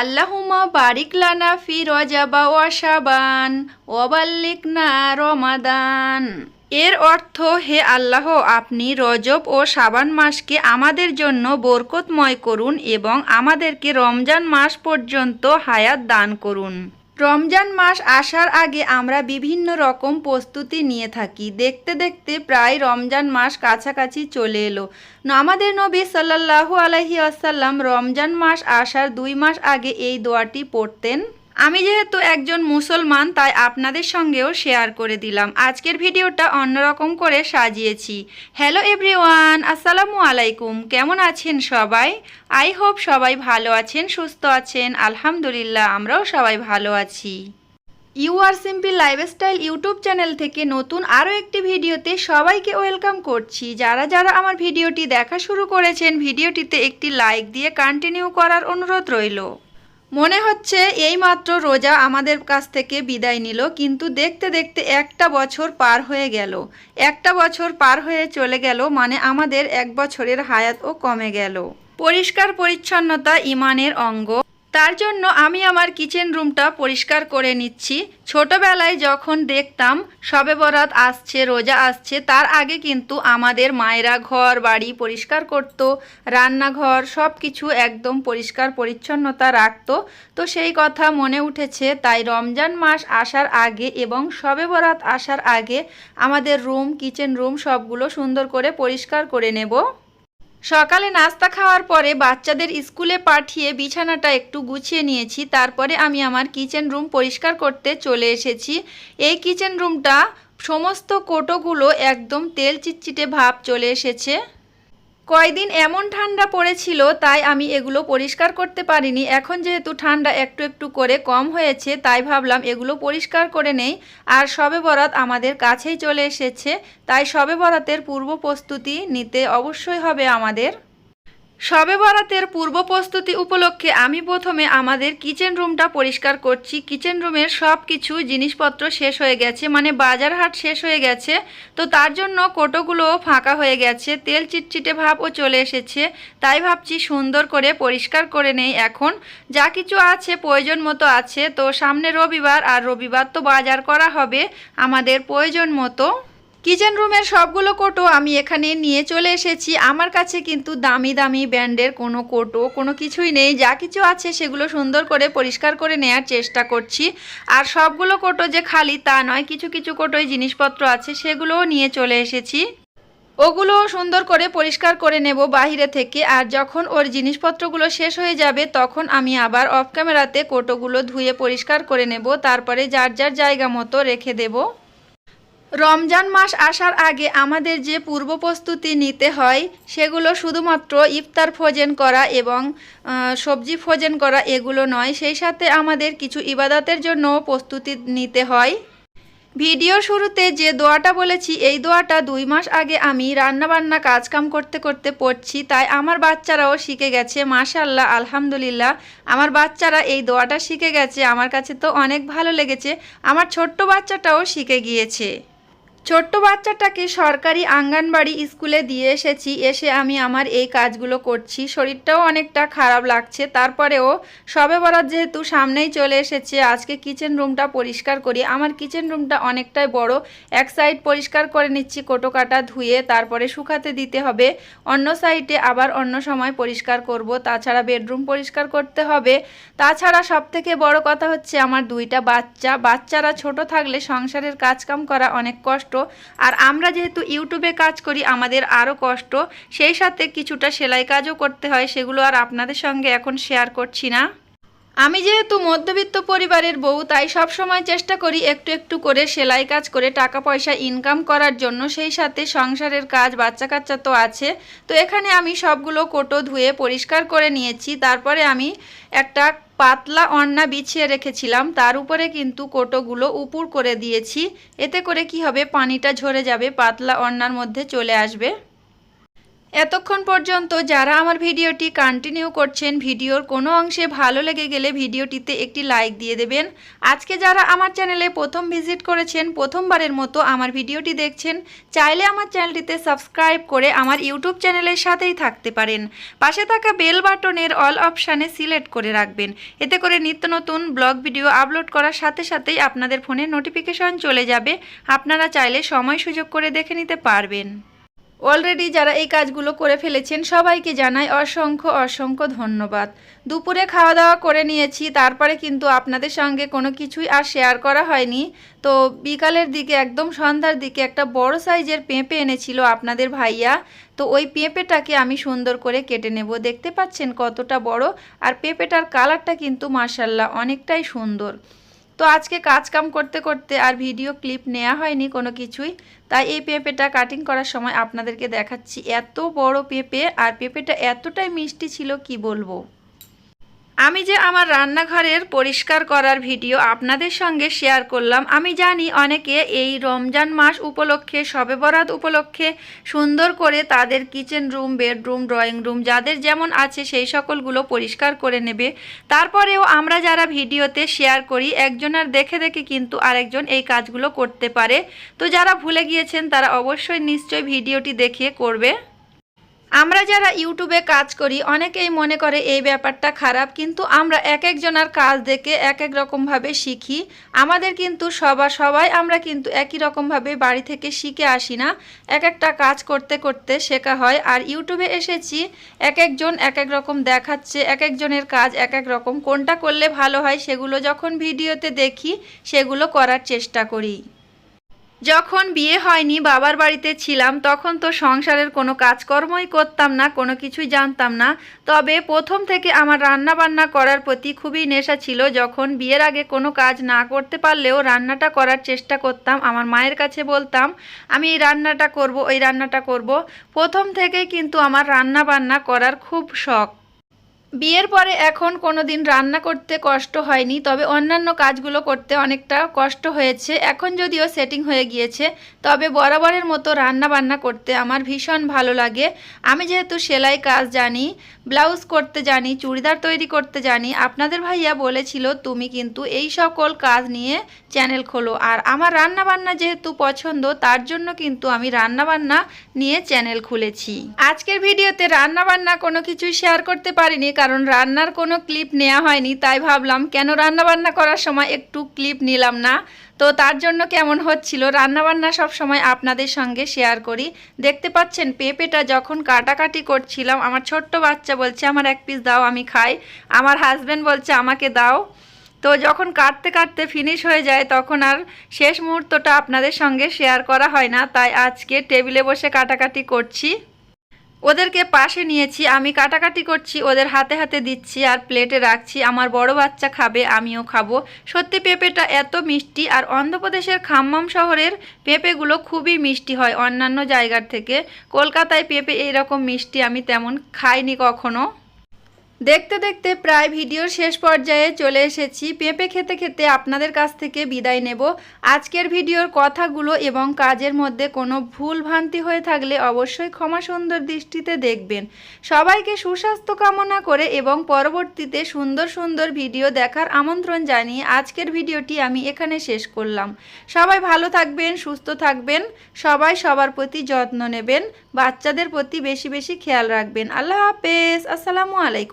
আল্লাহুমা বারিকলানা ফি রজাবা ওয়া শাবান ওয়াবাল্লিকনা রমাদান। এর অর্থ, হে আল্লাহ, আপনি রজব ও সাবান মাসকে আমাদের জন্য বরকতময় করুন এবং আমাদেরকে রমজান মাস পর্যন্ত হায়াত দান করুন। রমজান মাস আসার আগে আমরা বিভিন্ন রকম প্রস্তুতি নিয়ে থাকি। দেখতে দেখতে প্রায় রমজান মাস কাছাকাছি চলে এলো। আমাদের নবী সাল্লাল্লাহু আলহি আসাল্লাম রমজান মাস আসার দুই মাস আগে এই দোয়াটি পড়তেন। আমি যেহেতু একজন মুসলমান, তাই আপনাদের সঙ্গেও শেয়ার করে দিলাম। আজকের ভিডিওটা অন্যরকম করে সাজিয়েছি। হ্যালো এভরিওয়ান আসসালামু আলাইকুম। কেমন আছেন সবাই? আই হোপ সবাই ভালো আছেন, সুস্থ আছেন। আলহামদুলিল্লাহ, আমরাও সবাই ভালো আছি। You are simple lifestyle YouTube channel থেকে নতুন আরও একটি ভিডিওতে সবাইকে ওয়েলকাম করছি। যারা যারা আমার ভিডিওটি দেখা শুরু করেছেন, ভিডিওটিতে একটি লাইক দিয়ে কন্টিনিউ করার অনুরোধ রইল। মনে হচ্ছে এই মাত্র রোজা আমাদের কাছ থেকে বিদায় নিল, কিন্তু দেখতে দেখতে একটা বছর পার হয়ে গেল। একটা বছর পার হয়ে চলে গেল মানে আমাদের এক বছরের হায়াতও কমে গেল। পরিষ্কার পরিচ্ছন্নতা ইমানের অঙ্গ। তার জন্য আমি আমার কিচেন রুমটা পরিষ্কার করে নিচ্ছি। ছোটবেলায় যখন দেখতাম সবে বরাত আসছে, রোজা আসছে, তার আগে কিন্তু আমাদের মায়েরা ঘর, বাড়ি পরিষ্কার করত, রান্নাঘর সব কিছু একদম পরিষ্কার, পরিচ্ছন্নতা রাখতো। তো সেই কথা মনে উঠেছে, তাই রমজান মাস আসার আগে এবং সবে বরাত আসার আগে আমাদের রুম, কিচেন রুম সবগুলো সুন্দর করে পরিষ্কার করে নেব। সকালে নাস্তা খাওয়ার পরে বাচ্চাদের স্কুলে পাঠিয়ে বিছানাটা একটু গুছিয়ে নিয়েছি। তারপরে আমি আমার কিচেন রুম পরিষ্কার করতে চলে এসেছি। এই কিচেন রুমটা সমস্ত কোটোগুলো একদম তেল চিটচিটে ভাব চলে এসেছে। কয়দিন এমন ঠান্ডা পড়েছিল, তাই আমি এগুলো পরিষ্কার করতে পারিনি। এখন যেহেতু ঠান্ডা একটু একটু করে কম হয়েছে, তাই ভাবলাম এগুলো পরিষ্কার করে নেই। আর সবে বরাত আমাদের কাছেই চলে এসেছে, তাই সবে বরাতের পূর্ব প্রস্তুতি নিতে অবশ্যই হবে আমাদের। সবে বরাতের পূর্ব প্রস্তুতি উপলক্ষে আমি প্রথমে আমাদের কিচেন রুমটা পরিষ্কার করছি। কিচেন রুমের সব কিছু জিনিসপত্র শেষ হয়ে গেছে মানে বাজার হাট শেষ হয়ে গেছে। তো তার জন্য কোটোগুলোও ফাঁকা হয়ে গেছে, তেল চিটচিটে ভাবও চলে এসেছে। তাই ভাবছি সুন্দর করে পরিষ্কার করে নেই এখন। যা কিছু আছে, প্রয়োজন মতো আছে। তো সামনে রবিবার, আর রবিবার তো বাজার করা হবে আমাদের প্রয়োজন মতো। কিচেন রুমের সবগুলো কোটো আমি এখানে নিয়ে চলে এসেছি। আমার কাছে কিন্তু দামি দামি ব্র্যান্ডের কোনো কোটো, কোনো কিছুই নেই। যা কিছু আছে সেগুলো সুন্দর করে পরিষ্কার করে নেয়ার চেষ্টা করছি। আর সবগুলো কোটো যে খালি তা নয়, কিছু কিছু কোটোয় জিনিসপত্র আছে, সেগুলোও নিয়ে চলে এসেছি। ওগুলো সুন্দর করে পরিষ্কার করে নেব বাইরে থেকে। আর যখন ওর জিনিসপত্রগুলো শেষ হয়ে যাবে, তখন আমি আবার অফ ক্যামেরাতে কোটোগুলো ধুয়ে পরিষ্কার করে নেব। তারপরে যার যার জায়গা মতো রেখে দেবো। রমজান মাস আসার আগে আমাদের যে পূর্ব প্রস্তুতি নিতে হয়, সেগুলো শুধুমাত্র ইফতার ভোজন করা এবং সবজি ভোজন করা এগুলো নয়। সেই সাথে আমাদের কিছু ইবাদতের জন্য প্রস্তুতি নিতে হয়। ভিডিও শুরুতে যে দোয়াটা বলেছি, এই দোয়াটা দুই মাস আগে আমি রান্নাবান্না কাজকাম করতে করতে পড়ছি, তাই আমার বাচ্চারাও শিখে গেছে। মাশাল্লাহ আলহামদুলিল্লাহ, আমার বাচ্চারা এই দোয়াটা শিখে গেছে। আমার কাছে তো অনেক ভালো লেগেছে। আমার ছোট্ট বাচ্চাটাও শিখে গিয়েছে। ছোট্ট বাচ্চাটাকে সরকারি আঙ্গনবাড়ি স্কুলে দিয়ে এসেছি, এসে আমি আমার এই কাজগুলো করছি। শরীরটাও অনেকটা খারাপ লাগছে। তারপরেও সবে বরাত যেহেতু সামনেই চলে এসেছে, আজকে কিচেন রুমটা পরিষ্কার করি। আমার কিচেন রুমটা অনেকটাই বড়। এক সাইড পরিষ্কার করে নিচ্ছি, কোটো কাটা ধুয়ে তারপরে শুকাতে দিতে হবে। অন্য সাইডে আবার অন্য সময় পরিষ্কার করব। তাছাড়া বেডরুম পরিষ্কার করতে হবে। তাছাড়া সব থেকে বড় কথা হচ্ছে আমার দুইটা বাচ্চা। বাচ্চারা ছোট থাকলে সংসারের কাজকাম করা অনেক কষ্ট আর আমরা যেহেতু ইউটিউবে কাজ করি, আমাদের আরও কষ্ট। সেই সাথে কিছুটা সেলাই কাজও করতে হয়, সেগুলো আর আপনাদের সঙ্গে এখন শেয়ার করছি না। আমি যেহেতু মধ্যবিত্ত পরিবারের বউ, তাই সব সময় চেষ্টা করি একটু একটু করে সেলাই কাজ করে টাকা পয়সা ইনকাম করার জন্য। সেই সাথে সংসারের কাজ বাচ্চা কাচ্চা তো আছে। তো এখানে আমি সবগুলো কোটো ধুয়ে পরিষ্কার করে নিয়েছি। তারপরে আমি একটা পাতলা অন্না বিছিয়ে রেখেছিলাম। তার উপরে কিন্তু কোটোগুলো উপুর করে দিয়েছি। এতে করে কি হবে? পানিটা ঝরে যাবে, পাতলা অন্নার মধ্যে চলে আসবে। এতক্ষণ পর্যন্ত যারা আমার ভিডিওটি কন্টিনিউ করছেন, ভিডিওর কোনো অংশে ভালো লেগে গেলে ভিডিওটিতে একটি লাইক দিয়ে দেবেন। আজকে যারা আমার চ্যানেলে প্রথম ভিজিট করেছেন, প্রথমবারের মতো আমার ভিডিওটি দেখছেন, চাইলে আমার চ্যানেলটিতে সাবস্ক্রাইব করে আমার ইউটিউব চ্যানেলের সাথেই থাকতে পারেন। পাশে থাকা বেল বাটনের অল অপশানে সিলেক্ট করে রাখবেন। এতে করে নিত্য নতুন ব্লগ ভিডিও আপলোড করার সাথে সাথেই আপনাদের ফোনে নোটিফিকেশন চলে যাবে। আপনারা চাইলে সময় সুযোগ করে দেখে নিতে পারবেন। অলরেডি যারা এই কাজগুলো করে ফেলেছেন, সবাইকে জানাই অসংখ্য অসংখ্য ধন্যবাদ। দুপুরে খাওয়া দাওয়া করে নিয়েছি, তারপরে কিন্তু আপনাদের সঙ্গে কোনো কিছুই আর শেয়ার করা হয়নি। তো বিকালের দিকে একদম সন্ধ্যার দিকে একটা বড় সাইজের পেঁপে এনেছিল আপনাদের ভাইয়া। তো ওই পেঁপেটাকে আমি সুন্দর করে কেটে নেব। দেখতে পাচ্ছেন কতটা বড়। আর পেঁপেটার কালারটা কিন্তু মার্শাল্লাহ অনেকটাই সুন্দর। তো আজকে কাজ কাম করতে করতে আর ভিডিও ক্লিপ নেওয়া হয়নি কোনো কিছুই, তাই এই পেঁপেটা কাটিং করার সময় আপনাদেরকে দেখাচ্ছি। এত বড় পেঁপে আর পেঁপেটা এতটাই মিষ্টি ছিল, কি বলব? আমি যে আমার রান্নাঘরের পরিষ্কার করার ভিডিও আপনাদের সঙ্গে শেয়ার করলাম, আমি জানি অনেকে এই রমজান মাস উপলক্ষে, শবে বরাত উপলক্ষে সুন্দর করে তাদের kitchen room bedroom drawing room যাদের যেমন আছে সেই সকলগুলো পরিষ্কার করে নেবে। তারপরেও আমরা যারা ভিডিওতে শেয়ার করি, একজনের দেখে দেখে কিন্তু আরেকজন এই কাজগুলো করতে পারে। তো যারা ভুলে গিয়েছেন, তারা অবশ্যই নিশ্চয়ই ভিডিওটি দেখিয়ে করবে। আমরা যারা ইউটিউবে কাজ করি, অনেকেই মনে করে এই ব্যাপারটা খারাপ, কিন্তু আমরা এক একজনের কাজ দেখে এক এক রকমভাবে শিখি। আমাদের কিন্তু সবার, সবাই আমরা কিন্তু একই রকমভাবে বাড়ি থেকে শিখে আসি না। এক একটা কাজ করতে করতে শেখা হয়। আর ইউটিউবে এসেছি, এক একজন এক এক রকম দেখাচ্ছে, এক একজনের কাজ এক এক রকম। কোনটা করলে ভালো হয় সেগুলো যখন ভিডিওতে দেখি, সেগুলো করার চেষ্টা করি। যখন বিয়ে হয়নি, বাবার বাড়িতে ছিলাম, তখন তো সংসারের কোনো কাজকর্মই করতাম না, কোনো কিছুই জানতাম না। তবে প্রথম থেকে আমার রান্না বান্না করার প্রতি খুবই নেশা ছিল। যখন বিয়ের আগে কোনো কাজ না করতে পারলেও রান্নাটা করার চেষ্টা করতাম, আমার মায়ের কাছে বলতাম, আমি এই রান্নাটা করব, ওই রান্নাটা করব। প্রথম থেকেই কিন্তু আমার রান্না বান্না করার খুব শখ। বিয়ের পরে এখন কোনো দিন রান্না করতে কষ্ট হয়নি, তবে অন্যান্য কাজগুলো করতে অনেকটা কষ্ট হয়েছে। এখন যদিও সেটিং হয়ে গিয়েছে, তবে বরাবরের মতো রান্না বান্না করতে আমার ভীষণ ভালো লাগে। আমি যেহেতু সেলাই কাজ জানি, ব্লাউজ করতে জানি, চুড়িদার তৈরি করতে জানি, আপনাদের ভাইয়া বলেছিল, তুমি কিন্তু এই সকল কাজ নিয়ে চ্যানেল খোলো। আর আমার রান্না বান্না যেহেতু পছন্দ, তার জন্য কিন্তু আমি রান্না বান্না নিয়ে চ্যানেল খুলেছি। আজকের ভিডিওতে রান্না বান্না কোনো কিছুই শেয়ার করতে পারিনি কারণ রান্নার কোনো ক্লিপ নেওয়া হয়নি, তাই ভাবলাম কেন রান্না বান্না করার সময় একটু ক্লিপ নিলাম না? তো তার জন্য কেমন হচ্ছিল? রান্নাবান্না সব সময় আপনাদের সঙ্গে শেয়ার করি। দেখতে পাচ্ছেন পেঁপেটা যখন কাটাকাটি করছিলাম, আমার ছোট্ট বাচ্চা বলছে, আমার এক পিস দাও, আমি খাই। আমার হাজব্যান্ড বলছে, আমাকে দাও। তো যখন কাটতে কাটতে ফিনিশ হয়ে যায়, তখন আর শেষ মুহূর্তটা আপনাদের সঙ্গে শেয়ার করা হয় না। তাই আজকে টেবিলে বসে কাটাকাটি করছি। ওদেরকে পাশে নিয়েছি, আমি কাটাকাটি করছি, ওদের হাতে হাতে দিচ্ছি আর প্লেটে রাখছি, আমার বড় বাচ্চা খাবে, আমিও খাব। সত্যি পেঁপেটা এত মিষ্টি আর অন্ধ্রপ্রদেশের খাম্মাম শহরের পেঁপেগুলো খুবই মিষ্টি হয় অন্যান্য জায়গার থেকে। কলকাতায় পেঁপে এইরকম মিষ্টি আমি তেমন খাইনি কখনো। দেখতে দেখতে প্রায় ভিডিওর শেষ পর্যায়ে চলে এসেছি। পেঁপে খেতে খেতে আপনাদের কাছ থেকে বিদায় নেব। আজকের ভিডিওর কথাগুলো এবং কাজের মধ্যে কোনো ভুল ভ্রান্তি হয়ে থাকলে অবশ্যই ক্ষমা সুন্দর দৃষ্টিতে দেখবেন। সবাইকে সুস্বাস্থ্য কামনা করে এবং পরবর্তীতে সুন্দর সুন্দর ভিডিও দেখার আমন্ত্রণ জানিয়ে আজকের ভিডিওটি আমি এখানে শেষ করলাম। সবাই ভালো থাকবেন, সুস্থ থাকবেন, সবাই সবার প্রতি যত্ন নেবেন, বাচ্চাদের প্রতি বেশি বেশি খেয়াল রাখবেন। আল্লাহ হাফেজ। আসসালামু আলাইকুম।